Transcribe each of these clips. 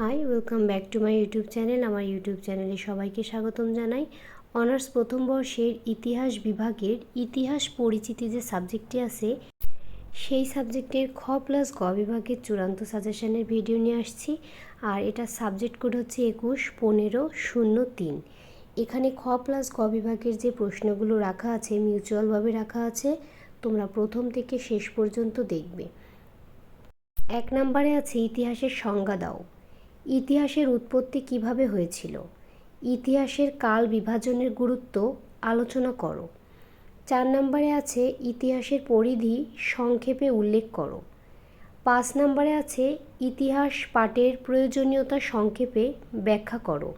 Hi welcome back to my YouTube channel আমার YouTube চ্যানেলে সবাইকে স্বাগতম জানাই। অনার্স প্রথম বর্ষের ইতিহাস বিভাগের ইতিহাস পরিচিতি যে সাবজেক্টটি আছে, সেই সাবজেক্টের খ প্লাস গ বিভাগের চূড়ান্ত সাজেশনের ভিডিও নিয়ে আসছি। আর এটা সাবজেক্ট কোড হচ্ছে একুশ, পনেরো, শূন্য, তিন। এখানে খ প্লাস গ বিভাগের যে প্রশ্নগুলো রাখা আছে মিউচুয়ালভাবে রাখা আছে, তোমরা প্রথম থেকে শেষ পর্যন্ত দেখবে। এক নম্বরে আছে ইতিহাসের সংজ্ঞা দাও। ইতিহাসের উৎপত্তি কীভাবে হয়েছিল? ইতিহাসের কাল বিভাজনের গুরুত্ব আলোচনা করো। চার নম্বরে আছে ইতিহাসের পরিধি সংক্ষেপে উল্লেখ করো। পাঁচ নম্বরে আছে ইতিহাস পাঠের প্রয়োজনীয়তা সংক্ষেপে ব্যাখ্যা করো।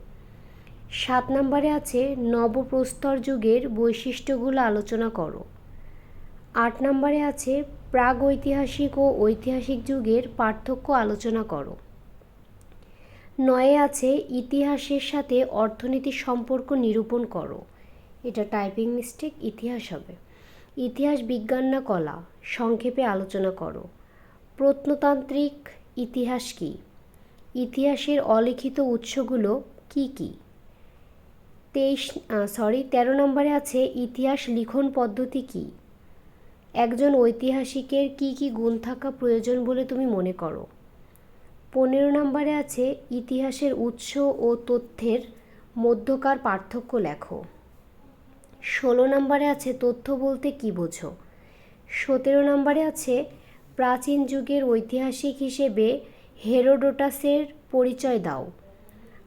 সাত নম্বরে আছে নবপ্রস্তর যুগের বৈশিষ্ট্যগুলো আলোচনা করো। আট নম্বরে আছে প্রাগৈতিহাসিক ও ঐতিহাসিক যুগের পার্থক্য আলোচনা করো। নয়ে আছে, ইতিহাসের সাথে অর্থনীতির সম্পর্ক নিরূপণ করো। এটা টাইপিং মিস্টেক ইতিহাস হবে। ইতিহাস, বিজ্ঞান না কলা, সংক্ষেপে আলোচনা করো। প্রত্নতান্ত্রিক ইতিহাস কী? ইতিহাসের অলিখিত উৎসগুলো কি কি? তেইশ সরি তেরো নম্বরে আছে, ইতিহাস লিখন পদ্ধতি কী? একজন ঐতিহাসিকের কি কি গুণ থাকা প্রয়োজন বলে তুমি মনে করো। পনেরো নম্বরে আছে ইতিহাসের উৎস ও তথ্যের মধ্যকার পার্থক্য লেখো। ষোলো নম্বরে আছে তথ্য বলতে কি বোঝো? সতেরো নম্বরে আছে প্রাচীন যুগের ঐতিহাসিক হিসেবে হেরোডোটাসের পরিচয় দাও।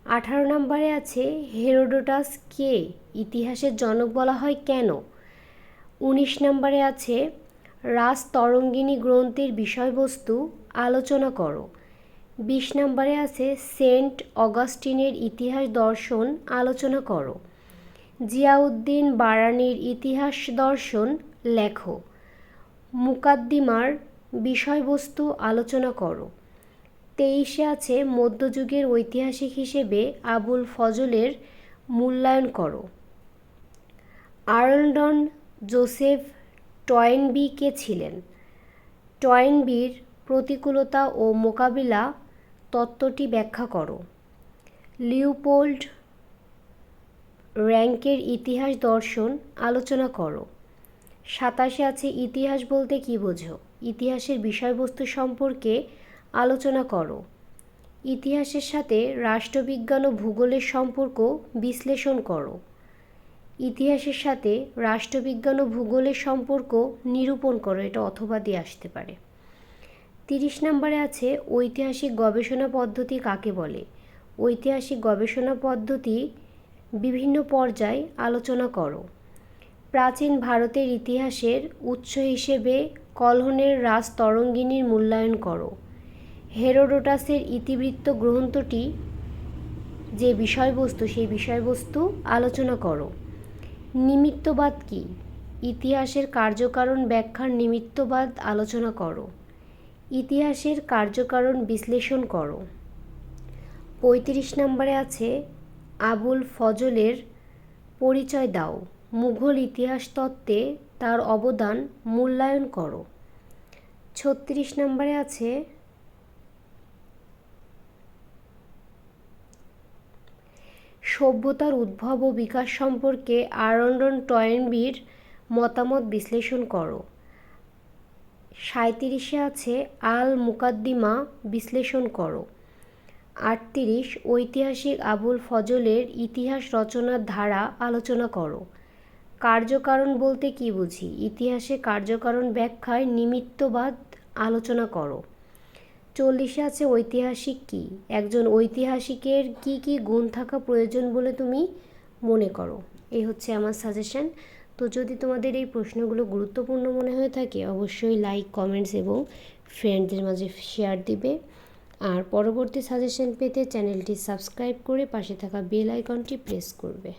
আঠারো নম্বরে আছে হেরোডোটাস কে? ইতিহাসের জনক বলা হয় কেন? উনিশ নম্বরে আছে রাস তরঙ্গিনী গ্রন্থের বিষয়বস্তু আলোচনা করো। বিশ নম্বরে আছে সেন্ট অগাস্টিনের ইতিহাস দর্শন, আলোচনা করো। জিয়াউদ্দিন বারানির ইতিহাস দর্শন, লেখো। মুকাদ্দিমার বিষয়বস্তু, আলোচনা করো। তেইশে আছে মধ্যযুগের ঐতিহাসিক হিসেবে আবুল ফজলের মূল্যায়ন করো। আর্লডন জোসেফ টয়েনবি কে ছিলেন? টয়েনবির প্রতিকূলতা ও মোকাবিলা তত্ত্বটি ব্যাখ্যা করো। লিওপোল্ড র্যাঙ্কের ইতিহাস দর্শন আলোচনা করো। সাতাশে আছে ইতিহাস বলতে কী বোঝো? ইতিহাসের বিষয়বস্তু সম্পর্কে আলোচনা করো। ইতিহাসের সাথে রাষ্ট্রবিজ্ঞান ও ভূগোলের সম্পর্ক বিশ্লেষণ করো। ইতিহাসের সাথে রাষ্ট্রবিজ্ঞান ও ভূগোলের সম্পর্ক নিরূপণ করো, এটা অথবা দিয়ে আসতে পারে। তিরিশ নম্বরে আছে ঐতিহাসিক গবেষণা পদ্ধতি কাকে বলে? ঐতিহাসিক গবেষণা পদ্ধতি বিভিন্ন পর্যায় আলোচনা করো। প্রাচীন ভারতের ইতিহাসের উৎস হিসেবে কলহনের রাজ তরঙ্গিনীর মূল্যায়ন করো। হেরোডোটাসের ইতিবৃত্ত গ্রন্থটি যে বিষয়বস্তু, সেই বিষয়বস্তু আলোচনা করো। নিমিত্তবাদ কি? ইতিহাসের কার্যকারণ ব্যাখ্যার নিমিত্তবাদ আলোচনা করো। ইতিহাসের কার্যকারণ বিশ্লেষণ করো। পঁয়ত্রিশ নম্বরে আছে, আবুল ফজলের পরিচয় দাও। মুঘল ইতিহাস তত্ত্বে তার অবদান মূল্যায়ন করো। ছত্রিশ নম্বরে আছে, সভ্যতার উদ্ভব ও বিকাশ সম্পর্কে আরন্ডন টয়েনবির মতামত বিশ্লেষণ করো। সাঁত্রিশে আছে আল মুকাদ্দিমা বিশ্লেষণ করো। আটত্রিশ, ঐতিহাসিক আবুল ফজলের ইতিহাস রচনার ধারা আলোচনা করো। কার্যকারণ বলতে কী বুঝি? ইতিহাসে কার্যকারণ ব্যাখ্যায় নিমিত্তবাদ আলোচনা করো। চল্লিশে আছে ঐতিহাসিক কি? একজন ঐতিহাসিকের কি কি গুণ থাকা প্রয়োজন বলে তুমি মনে করো? এই হচ্ছে আমার সাজেশন তো যদি তোমাদের এই প্রশ্নগুলো গুরুত্বপূর্ণ মনে হয়ে থাকে, অবশ্যই লাইক কমেন্টস এবং ফ্রেন্ডদের মাঝে শেয়ার দিবে। আর পরবর্তী সাজেশন পেতে চ্যানেলটি সাবস্ক্রাইব করে পাশে থাকা বেল আইকনটি প্রেস করবে।